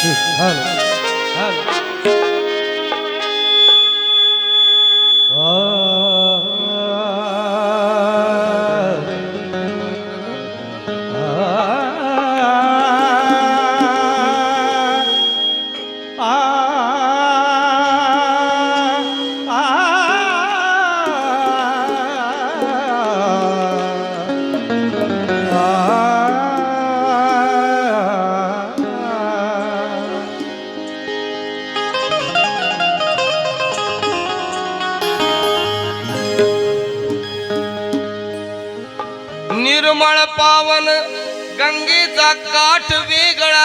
Hello hello निर्मळ पावन गंगेचा काठ वेगळा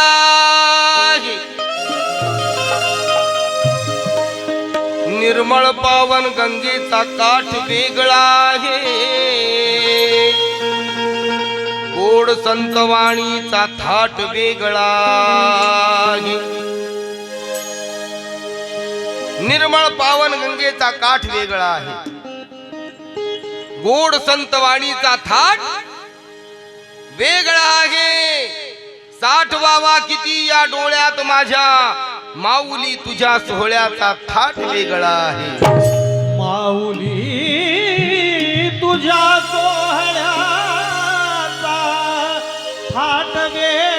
निर्मळ पावन गंगेचा काठ वेगळा आहे. गोड संतवाणीचा थाट वेगळा आहे. निर्मळ पावन गंगेचा काठ वेगळा आहे. गोड संतवाणीचा थाट साठ वावा किती या डोळ्यात माझ्या? माऊली तुझ्या सोहळ्याचा थाट वेगळा आहे. माऊली तुझ्या सोहळ्याचा थाट वेगळा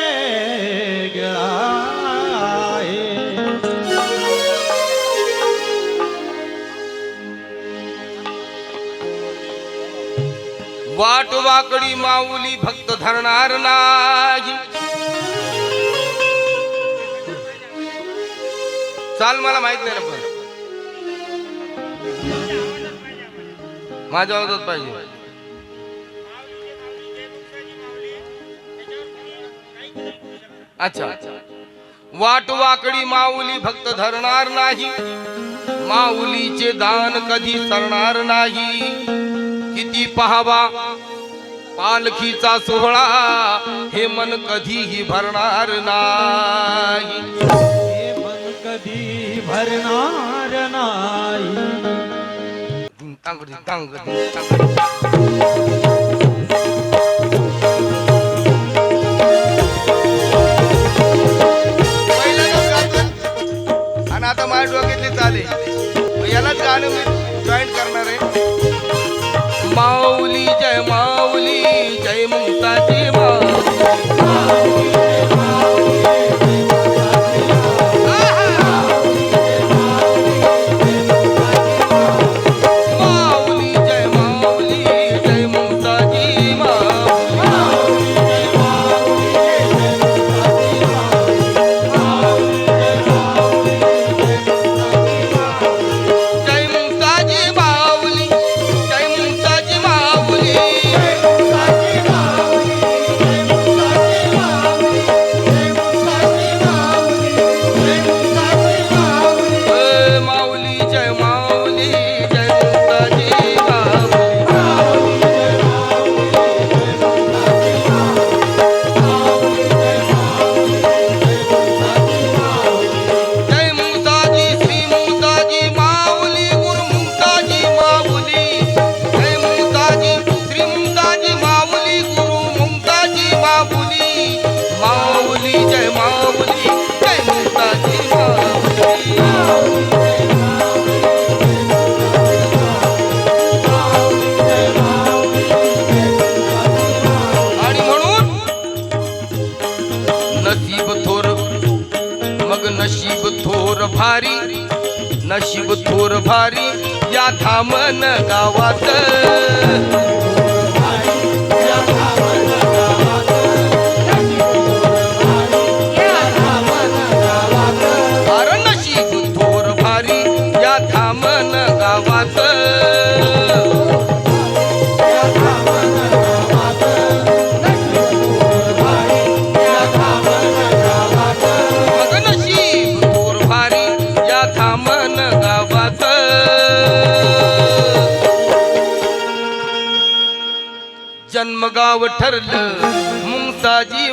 वाट वाकडी माऊली भक्त धरणार नाही. चाल मला माहीत नाही ना पण. माझ्या आवाजात पाहिजे. अच्छा. वाट वाकडी माऊली भक्त धरणार नाही. माऊलीचे दान कधी सरणार नाही. किती पहावा? पालखीचा सोहळा हे मन कधीही भरणार नाही. हे मन कधी भरणार नाही. आता माझ्या डोक्यातले चाले. मग यालाच गाणं मी जॉईन करणार आहे. जय मुक्ताची गावात जन्मगाव ठरलं मुंगसाजी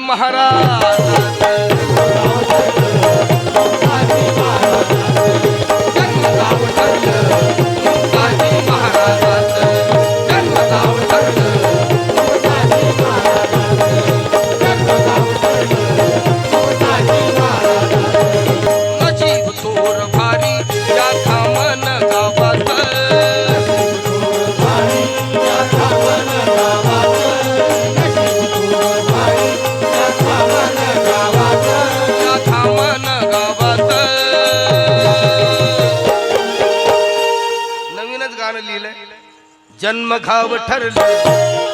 जन्म गाव ठरलं.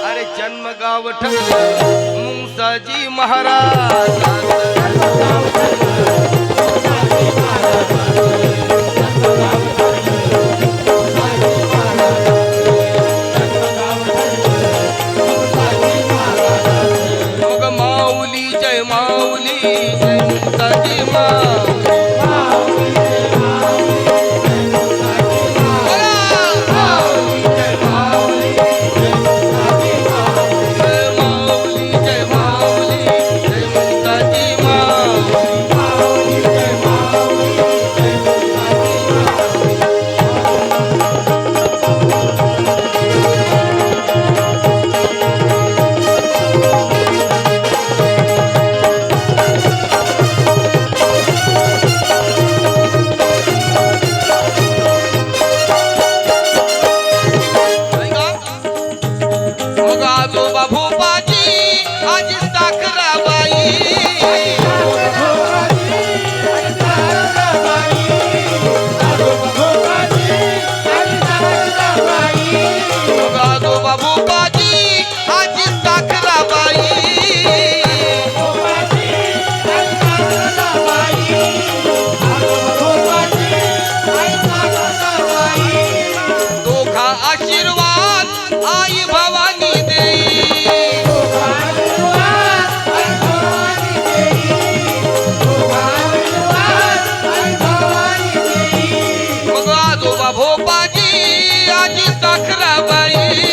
अरे जन्म गाव ठरलं. मुंगसाजी महाराज. माऊली जय माऊली जय मुक्ताजी मा i love you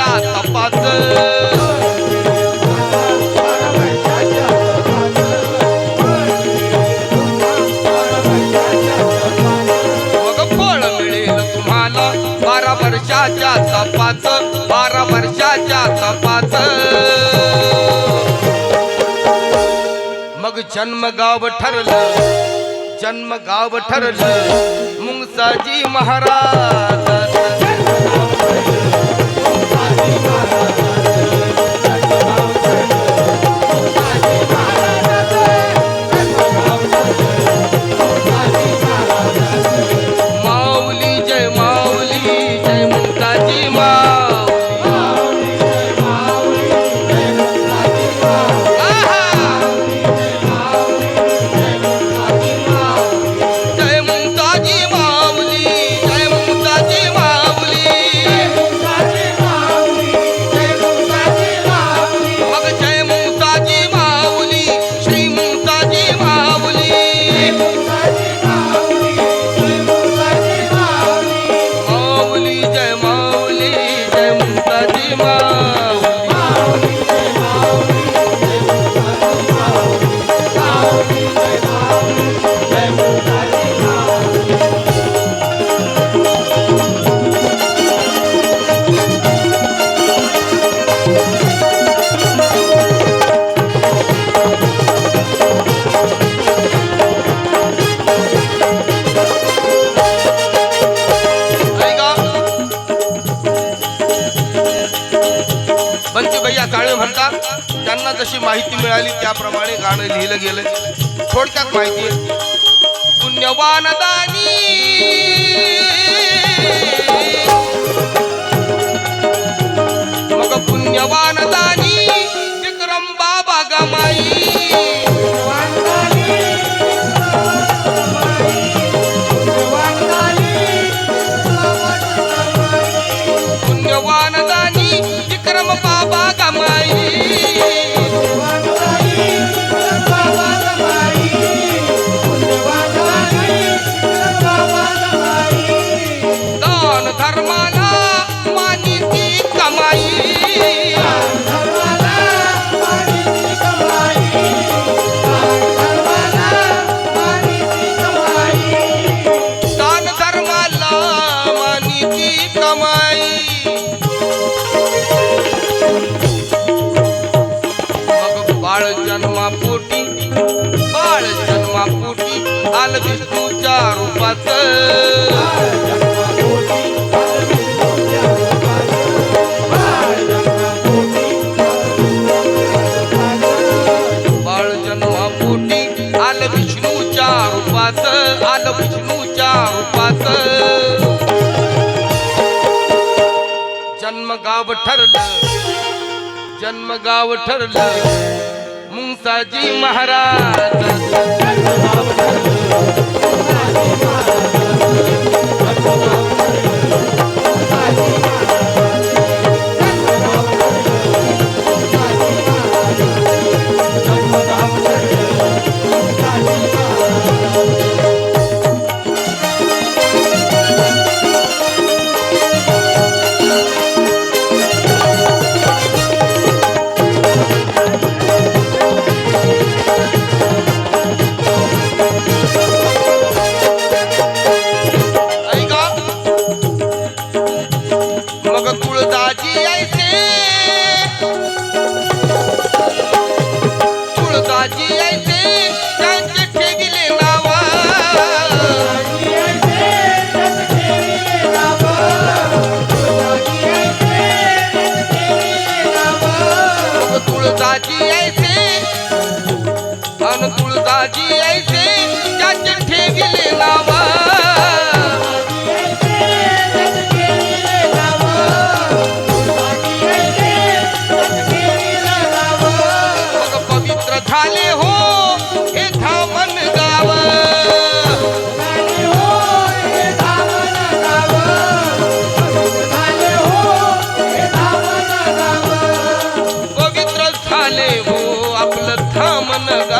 वर्षाच्या तपाच. मग बारा वर्षाच्या तपाच बारा वर्षाच्या तपास मग जन्म गाव ठरलं जन्म गाव ठरलं मुंगसाजी महाराज माऊली भैया त्यांना जशी माहिती मिळाली त्याप्रमाणे गाणं लिहिलं गेलं. थोडक्यात माहिती आहे. पुण्यवान दानी. मग पुण्यवान जन्म गाव ठरलं. मुंगसाजी महाराज. ಮನಗ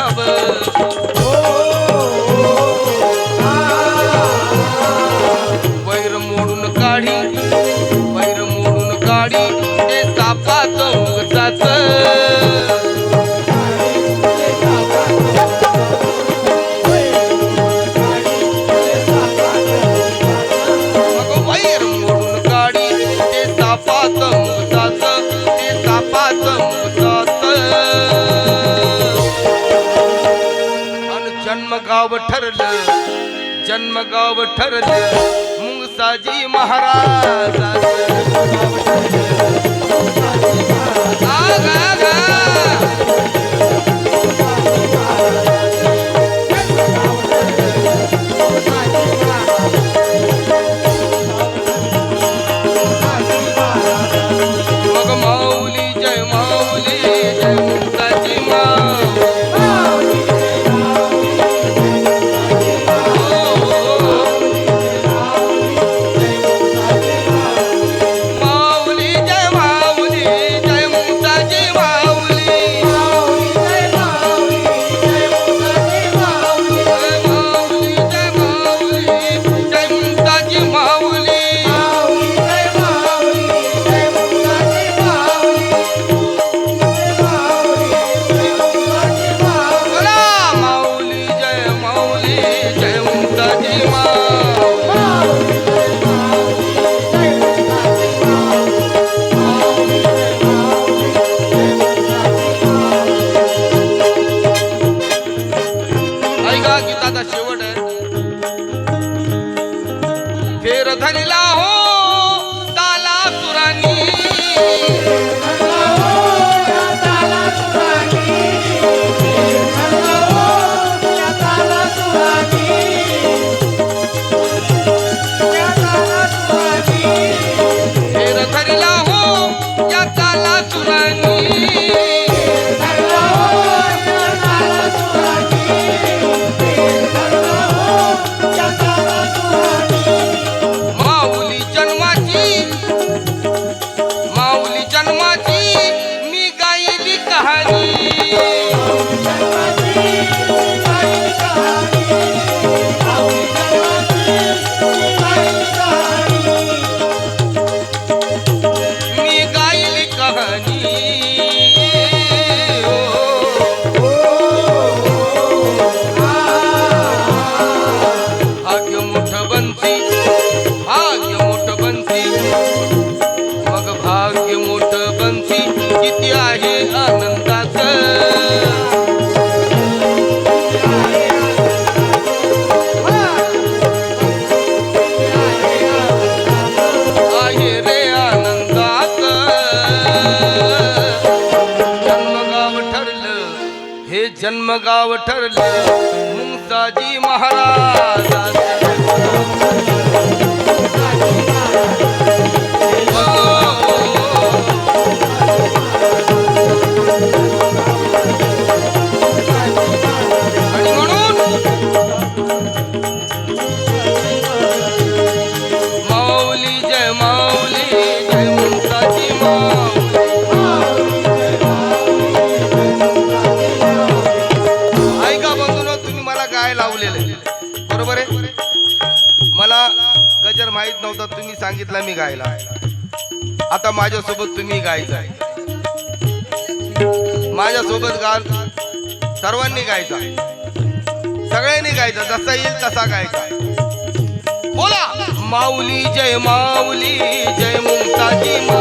जन्मगाव ठरलं जन्मगाव ठरलं. Mungsaji Maharaj Aditya Ji. आता माझ्यासोबत तुम्ही गायचा माझ्यासोबत गाल सर्वांनी गायचा सगळ्यांनी गायचा जसा येईल तसा गायचा बोला! माऊली जय माऊली जय मुमताजी मा